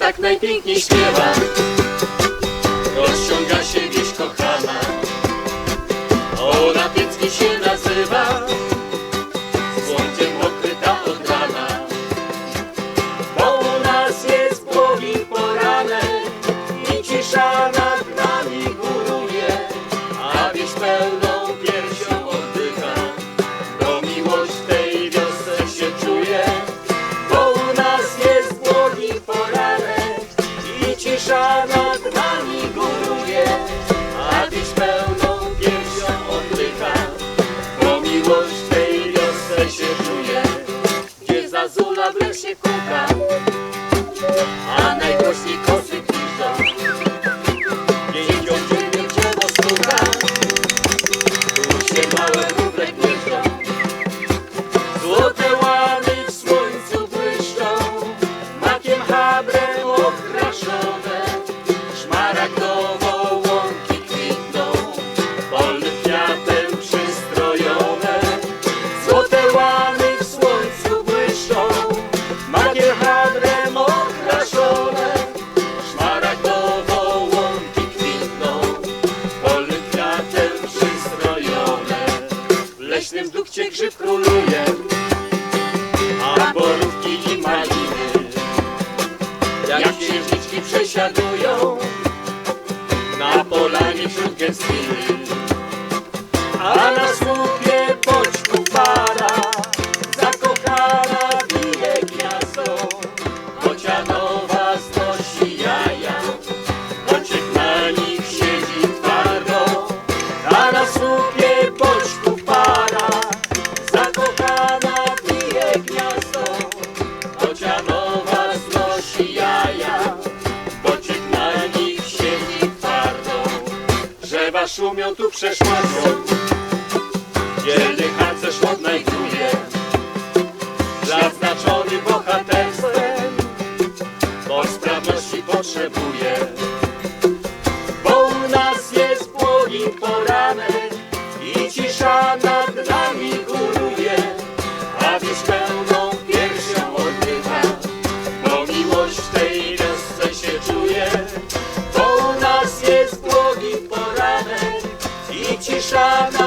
tak najpiękniej śpiewa. Rozciąga się wieś kochana. Ona Piecki się nazywa. Słońcem pokryta od rana. Bo u nas jest błogi poranek I cisza nad nami góruje. A wieś pełną cisza nad nami góruje W leśnym dukcie grzyb króluje. A borówki i maliny Jak księżniczki przesiadują Na polanie wśród gęstwiny A na słupie boczku para Zakochana bije gniazdo Bocianowa znosi jaja. Bociek na nich siedzi twardo A na szumią tu przeszłaśą Dzielny harcerz odnajduje Zaznaczony bohaterstwem Bo sprawności potrzebuje. Bo u nas jest błogi poranek I cisza nad nami góruje A wieś pełną piersią oddycha Bo miłość w tej wiosce się czuje. Krishna.